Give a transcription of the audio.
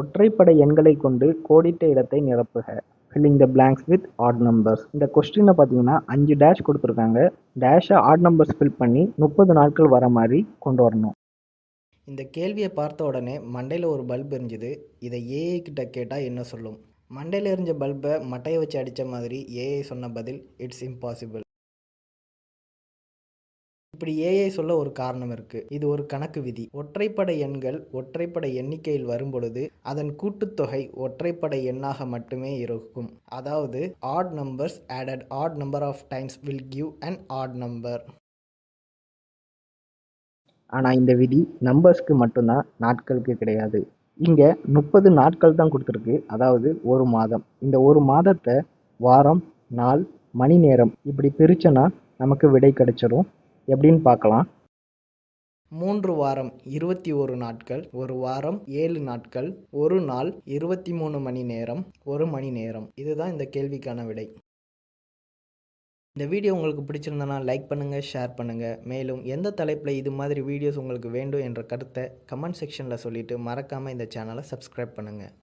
ஒற்றைப்படை எண்களை கொண்டு கோடிட்ட இடத்தை நிரப்புக. Filling the blanks with odd numbers இந்த கொஸ்டினை பார்த்தீங்கன்னா அஞ்சு டேஷ் கொடுத்துருக்காங்க. டேஷை ஆட் நம்பர்ஸ் ஃபில் பண்ணி முப்பது நாட்கள் வர மாதிரி கொண்டு வரணும். இந்த கேள்வியை பார்த்த உடனே மண்டையில் ஒரு பல்ப் எரிஞ்சுது. இதை ஏஐ கிட்ட கேட்டால் என்ன சொல்லும்? மண்டையில் எரிஞ்ச பல்பை மட்டையை வச்சு அடித்த மாதிரி ஏஐ சொன்ன பதில் இட்ஸ் இம்பாசிபிள் இப்படி ஏஐ சொல்ல ஒரு காரணம் இருக்கு. இது ஒரு கணக்கு விதி. ஒற்றைப்படை எண்கள் ஒற்றைப்படை எண்ணிக்கையில் வரும்பொழுது அதன் கூட்டுத்தொகை ஒற்றைப்படை எண்ணாக மட்டுமே இருக்கும். அதாவது odd numbers added odd number of times will give and odd number ஆனால் இந்த விதி நம்பர்ஸ்க்கு மட்டும்தான் நாட்களுக்கு கிடையாது. இங்கே முப்பது நாட்கள் தான் கொடுத்துருக்கு. அதாவது ஒரு மாதம். இந்த ஒரு மாதத்தை வாரம் நாள் மணி நேரம் இப்படி பிரிச்சோன்னா நமக்கு விடை கிடைச்சிடும் எப்படின்னு பார்க்கலாம். மூன்று வாரம் இருபத்தி ஒரு நாட்கள் ஒரு வாரம் ஏழு நாட்கள் ஒரு நாள் இருபத்தி மூணு மணி நேரம் ஒரு மணி நேரம். இதுதான் இந்த கேள்விக்கான விடை. இந்த வீடியோ உங்களுக்கு பிடிச்சிருந்தனா லைக் பண்ணுங்கள் ஷேர் பண்ணுங்கள் மேலும் எந்த தலைப்பில் இது மாதிரி வீடியோஸ் உங்களுக்கு வேண்டும் என்ற கருத்தை கமெண்ட் செக்ஷனில் சொல்லிவிட்டு மறக்காமல் இந்த சேனலை சப்ஸ்கிரைப் பண்ணுங்கள்